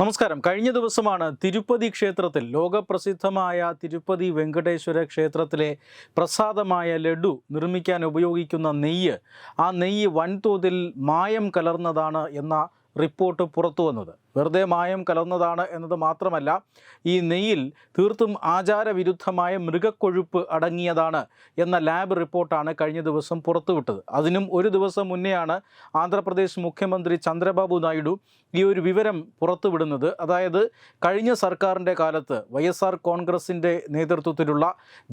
നമസ്കാരം. കഴിഞ്ഞ ദിവസമാണ് തിരുപ്പതി ക്ഷേത്രത്തിൽ ലോകപ്രസിദ്ധമായ തിരുപ്പതി വെങ്കടേശ്വര ക്ഷേത്രത്തിലെ പ്രസാദമായ ലഡു നിർമ്മിക്കാൻ ഉപയോഗിക്കുന്ന നെയ്യ്. ആ നെയ്യ് വൻതോതിൽ മായം കലർന്നതാണ് എന്ന റിപ്പോർട്ട് പുറത്തു വന്നത് വെറുതെ മായം കലർന്നതാണ് എന്നത് മാത്രമല്ല ഈ നെയ്യിൽ തീർത്തും ആചാരവിരുദ്ധമായ മൃഗക്കൊഴുപ്പ് അടങ്ങിയതാണ് എന്ന ലാബ് റിപ്പോർട്ടാണ് കഴിഞ്ഞ ദിവസം പുറത്തുവിട്ടത്. അതിനും ഒരു ദിവസം മുന്നെയാണ് ആന്ധ്രാപ്രദേശ് മുഖ്യമന്ത്രി ചന്ദ്രബാബു നായിഡു ഈ ഒരു വിവരം പുറത്തുവിടുന്നത്. അതായത് കഴിഞ്ഞ സർക്കാരിന്റെ കാലത്ത് വൈ എസ് ആർ കോൺഗ്രസിന്റെ നേതൃത്വത്തിലുള്ള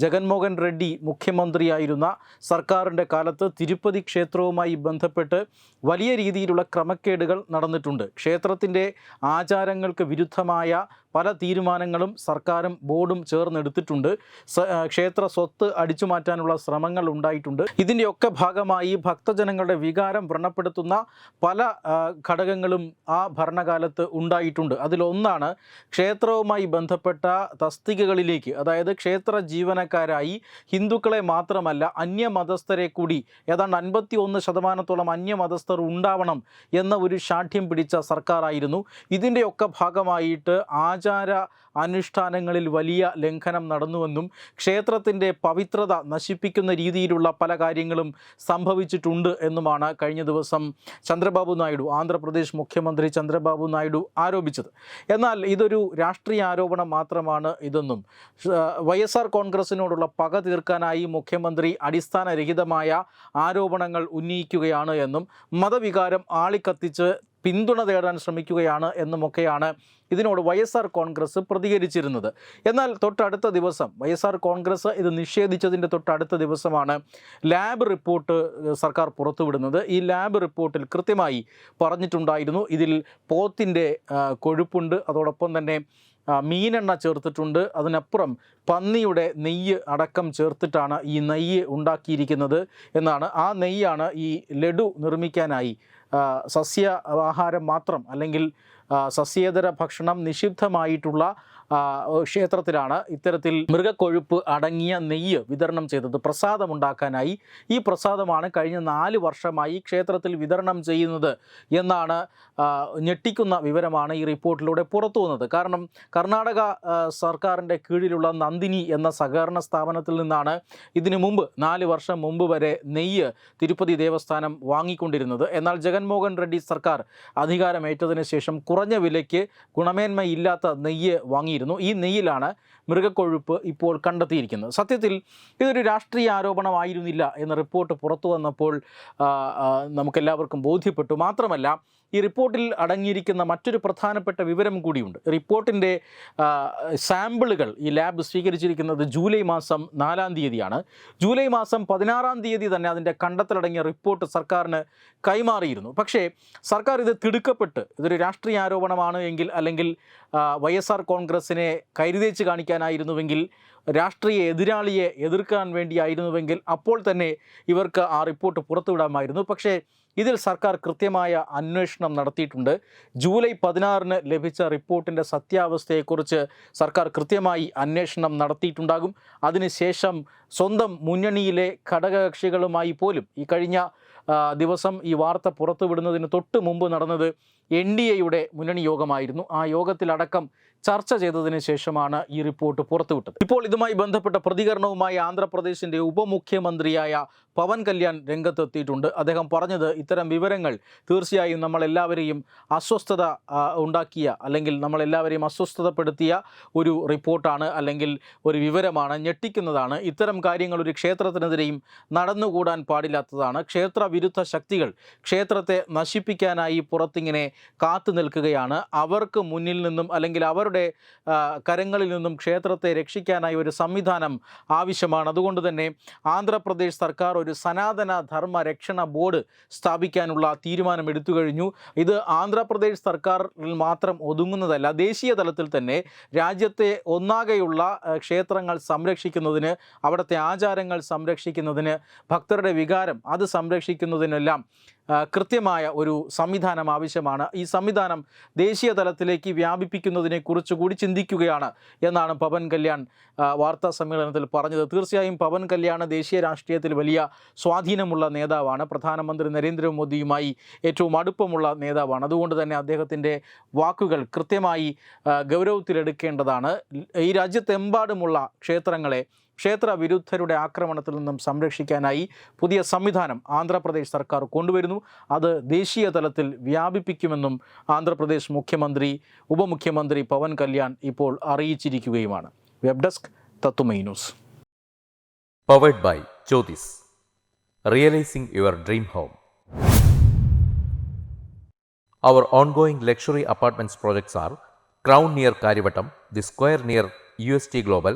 ജഗൻമോഹൻ റെഡ്ഡി മുഖ്യമന്ത്രിയായിരുന്ന സർക്കാരിന്റെ കാലത്ത് തിരുപ്പതി ക്ഷേത്രവുമായി ബന്ധപ്പെട്ട് വലിയ രീതിയിലുള്ള ക്രമക്കേടുകൾ നടന്നിട്ടുണ്ട്. ക്ഷേത്രത്തിന്റെ ആചാരങ്ങൾക്ക് വിരുദ്ധമായ പല തീരുമാനങ്ങളും സർക്കാരും ബോർഡും ചേർന്നെടുത്തിട്ടുണ്ട്. ക്ഷേത്ര സ്വത്ത് അടിച്ചു മാറ്റാനുള്ള ശ്രമങ്ങൾ ഉണ്ടായിട്ടുണ്ട്. ഇതിന്റെയൊക്കെ ഭാഗമായി ഭക്തജനങ്ങളുടെ വികാരം വ്രണപ്പെടുത്തുന്ന പല ഘടകങ്ങളും ആ ഭരണകാലത്ത് ഉണ്ടായിട്ടുണ്ട്. അതിലൊന്നാണ് ക്ഷേത്രവുമായി ബന്ധപ്പെട്ട തസ്തികകളിലേക്ക് അതായത് ക്ഷേത്ര ജീവനക്കാരായി ഹിന്ദുക്കളെ മാത്രമല്ല അന്യമതസ്ഥരെ കൂടി ഏതാണ്ട് അൻപത്തി ഒന്ന് ശതമാനത്തോളം അന്യമതസ്ഥർ ഉണ്ടാവണം എന്ന ഒരു ശാഠ്യം പിടിച്ച സർക്കാരായിരുന്നു. ഇതിന്റെയൊക്കെ ഭാഗമായിട്ട് ആചാര അനുഷ്ഠാനങ്ങളിൽ വലിയ ലംഘനം നടന്നുവെന്നും ക്ഷേത്രത്തിന്റെ പവിത്രത നശിപ്പിക്കുന്ന രീതിയിലുള്ള പല കാര്യങ്ങളും സംഭവിച്ചിട്ടുണ്ട് എന്നുമാണ് കഴിഞ്ഞ ദിവസം ചന്ദ്രബാബു നായിഡു ആന്ധ്രാപ്രദേശ് മുഖ്യമന്ത്രി ചന്ദ്രബാബു നായിഡു ആരോപിച്ചത്. എന്നാൽ ഇതൊരു രാഷ്ട്രീയ ആരോപണം മാത്രമാണ് ഇതെന്നും വൈ എസ് ആർ കോൺഗ്രസിനോടുള്ള പക തീർക്കാനായി മുഖ്യമന്ത്രി അടിസ്ഥാനരഹിതമായ ആരോപണങ്ങൾ ഉന്നയിക്കുകയാണ് എന്നും മതവികാരം ആളിക്കത്തിച്ച് പിന്തുണ തേടാൻ ശ്രമിക്കുകയാണ് എന്നുമൊക്കെയാണ് ഇതിനോട് വൈ എസ് ആർ കോൺഗ്രസ് പ്രതികരിച്ചിരുന്നത്. എന്നാൽ തൊട്ടടുത്ത ദിവസം വൈ എസ് ആർ കോൺഗ്രസ് ഇത് നിഷേധിച്ചതിന്റെ തൊട്ടടുത്ത ദിവസമാണ് ലാബ് റിപ്പോർട്ട് സർക്കാർ പുറത്തുവിടുന്നത്. ഈ ലാബ് റിപ്പോർട്ടിൽ കൃത്യമായി പറഞ്ഞിട്ടുണ്ടായിരുന്നു. ഇതിൽ പോത്തിന്റെ കൊഴുപ്പുണ്ട്. അതോടൊപ്പം തന്നെ മീനെണ്ണ ചേർത്തിട്ടുണ്ട്. അതിനപ്പുറം പന്നിയുടെ നെയ്യ് അടക്കം ചേർത്തിട്ടാണ് ഈ നെയ്യ് ഉണ്ടാക്കിയിരിക്കുന്നത് എന്നാണ്. ആ നെയ്യാണ് ഈ ലഡു നിർമ്മിക്കാനായി സസ്യ ആഹാരം മാത്രം അല്ലെങ്കിൽ സസ്യേതര ഭക്ഷണം നിഷിദ്ധമായിട്ടുള്ള ക്ഷേത്രത്തിലാണ് ഇത്തരത്തിൽ മൃഗക്കൊഴുപ്പ് അടങ്ങിയ നെയ്യ് വിതരണം ചെയ്തത്. പ്രസാദമുണ്ടാക്കാനായി ഈ പ്രസാദമാണ് കഴിഞ്ഞ നാല് വർഷമായി ക്ഷേത്രത്തിൽ വിതരണം ചെയ്യുന്നത് എന്നാണ് ഞെട്ടിക്കുന്ന വിവരമാണ് ഈ റിപ്പോർട്ടിലൂടെ പുറത്തു വന്നത്. കാരണം കർണാടക സർക്കാരിന്റെ കീഴിലുള്ള നന്ദിനി എന്ന സഹകരണ സ്ഥാപനത്തിൽ നിന്നാണ് ഇതിനു മുമ്പ് നാല് വർഷം മുമ്പ് വരെ നെയ്യ് തിരുപ്പതി ദേവസ്ഥാനം വാങ്ങിക്കൊണ്ടിരുന്നത്. എന്നാൽ ജഗൻമോഹൻ റെഡ്ഡി സർക്കാർ അധികാരമേറ്റതിന് ശേഷം കുറഞ്ഞ വിലയ്ക്ക് ഗുണമേന്മയില്ലാത്ത നെയ്യ് വാങ്ങിയിരുന്നു. ഈ നെയ്യിലാണ് മൃഗക്കൊഴുപ്പ് ഇപ്പോൾ കണ്ടെത്തിയിരിക്കുന്നത്. സത്യത്തിൽ ഇതൊരു രാഷ്ട്രീയ ആരോപണമായിരുന്നില്ല എന്ന റിപ്പോർട്ട് പുറത്തു വന്നപ്പോൾ നമുക്കെല്ലാവർക്കും ബോധ്യപ്പെട്ടു. മാത്രമല്ല ഈ റിപ്പോർട്ടിൽ അടങ്ങിയിരിക്കുന്ന മറ്റൊരു പ്രധാനപ്പെട്ട വിവരം കൂടിയുണ്ട്. റിപ്പോർട്ടിന്റെ സാമ്പിളുകൾ ഈ ലാബ് സ്വീകരിച്ചിരിക്കുന്നത് ജൂലൈ മാസം നാലാം തീയതിയാണ്. ജൂലൈ മാസം പതിനാറാം തീയതി തന്നെ അതിന്റെ കണ്ടെത്തലടങ്ങിയ റിപ്പോർട്ട് സർക്കാരിന് കൈമാറിയിരുന്നു. പക്ഷേ സർക്കാർ ഇത് തിടുക്കപ്പെട്ട് ഇതൊരു രാഷ്ട്രീയ ആരോപണമാണ് എങ്കിൽ അല്ലെങ്കിൽ വൈ എസ് ആർ കോൺഗ്രസിനെ കരുതേച്ച് കാണിക്കാനായിരുന്നുവെങ്കിൽ രാഷ്ട്രീയ എതിരാളിയെ എതിർക്കാൻ വേണ്ടിയായിരുന്നുവെങ്കിൽ അപ്പോൾ തന്നെ ഇവർക്ക് ആ റിപ്പോർട്ട് പുറത്തുവിടാമായിരുന്നു. പക്ഷേ ഇതിൽ സർക്കാർ കൃത്യമായ അന്വേഷണം നടത്തിയിട്ടുണ്ട്. ജൂലൈ പതിനാറിന് ലഭിച്ച റിപ്പോർട്ടിന്റെ സത്യാവസ്ഥയെക്കുറിച്ച് സർക്കാർ കൃത്യമായി അന്വേഷണം നടത്തിയിട്ടുണ്ടാകും. അതിനുശേഷം സ്വന്തം മുന്നണിയിലെ ഘടകകക്ഷികളുമായി പോലും ഈ കഴിഞ്ഞ ദിവസം ഈ വാർത്ത പുറത്തുവിടുന്നതിന് തൊട്ട് മുമ്പ് നടന്നത് എൻ ഡി എയുടെ മുന്നണി യോഗമായിരുന്നു. ആ യോഗത്തിലടക്കം ചർച്ച ചെയ്തതിന് ശേഷമാണ് ഈ റിപ്പോർട്ട് പുറത്തുവിട്ടത്. ഇപ്പോൾ ഇതുമായി ബന്ധപ്പെട്ട പ്രതികരണവുമായി ആന്ധ്രാപ്രദേശിന്റെ ഉപമുഖ്യമന്ത്രിയായ പവൻ കല്യാൺ രംഗത്തെത്തിയിട്ടുണ്ട്. അദ്ദേഹം പറഞ്ഞത് ഇത്തരം വിവരങ്ങൾ തീർച്ചയായും നമ്മളെല്ലാവരെയും അസ്വസ്ഥത ഉണ്ടാക്കിയ അല്ലെങ്കിൽ നമ്മളെല്ലാവരെയും അസ്വസ്ഥതപ്പെടുത്തിയ ഒരു റിപ്പോർട്ടാണ് അല്ലെങ്കിൽ ഒരു വിവരമാണ് ഞെട്ടിക്കുന്നതാണ്. ഇത്തരം കാര്യങ്ങൾ ഒരു ക്ഷേത്രത്തിനെതിരെയും നടന്നുകൂടാൻ പാടില്ലാത്തതാണ്. ക്ഷേത്ര വിരുദ്ധ ശക്തികൾ ക്ഷേത്രത്തെ നശിപ്പിക്കാനായി പുറത്തിങ്ങനെ കാത്തു നിൽക്കുകയാണ്. അവർക്ക് മുന്നിൽ നിന്നും അല്ലെങ്കിൽ അവരുടെ കരങ്ങളിൽ നിന്നും ക്ഷേത്രത്തെ രക്ഷിക്കാനായി ഒരു സംവിധാനം ആവശ്യമാണ്. അതുകൊണ്ട് തന്നെ ആന്ധ്രാപ്രദേശ് സർക്കാർ ഒരു സനാതന ധർമ്മ രക്ഷണ ബോർഡ് സ്ഥാപിക്കാനുള്ള തീരുമാനം എടുത്തു കഴിഞ്ഞു. ഇത് ആന്ധ്രാപ്രദേശ് സർക്കാരിൽ മാത്രം ഒതുങ്ങുന്നതല്ല ദേശീയ തലത്തിൽ തന്നെ രാജ്യത്തെ ഒന്നാകെയുള്ള ക്ഷേത്രങ്ങൾ സംരക്ഷിക്കുന്നതിന് അവിടുത്തെ ആചാരങ്ങൾ സംരക്ഷിക്കുന്നതിന് ഭക്തരുടെ വികാരം അത് സംരക്ഷിക്കുന്നതിനെല്ലാം കൃത്യമായ ഒരു സംവിധാനം ആവശ്യമാണ്. ഈ സംവിധാനം ദേശീയ തലത്തിലേക്ക് വ്യാപിപ്പിക്കുന്നതിനെക്കുറിച്ച് കൂടി ചിന്തിക്കുകയാണ് എന്നാണ് പവൻ കല്യാൺ വാർത്താ സമ്മേളനത്തിൽ പറഞ്ഞത്. തീർച്ചയായും പവൻ കല്യാൺ ദേശീയ രാഷ്ട്രീയത്തിൽ വലിയ സ്വാധീനമുള്ള നേതാവാണ്. പ്രധാനമന്ത്രി നരേന്ദ്രമോദിയുമായി ഏറ്റവും അടുപ്പമുള്ള നേതാവാണ്. അതുകൊണ്ട് തന്നെ അദ്ദേഹത്തിന്റെ വാക്കുകൾ കൃത്യമായി ഗൗരവത്തിലെടുക്കേണ്ടതാണ്. ഈ രാജ്യത്തെമ്പാടുമുള്ള ക്ഷേത്രങ്ങളെ ക്ഷേത്ര വിരുദ്ധരുടെ ആക്രമണത്തിൽ നിന്നും സംരക്ഷിക്കാനായി പുതിയ സംവിധാനം ആന്ധ്രാപ്രദേശ് സർക്കാർ കൊണ്ടുവരുന്നു. അത് ദേശീയ തലത്തിൽ വ്യാപിപ്പിക്കുമെന്നും ആന്ധ്രാപ്രദേശ് മുഖ്യമന്ത്രി ഉപമുഖ്യമന്ത്രി പവൻ കല്യാൺ ഇപ്പോൾ അറിയിച്ചിരിക്കുകയുമാണ്. വെബ് ഡെസ്ക് തത്തുമൈ news. Powered by Jyothis realising your dream home our ongoing luxury apartments projects are Crown near Kariavattom the square near U S T Crown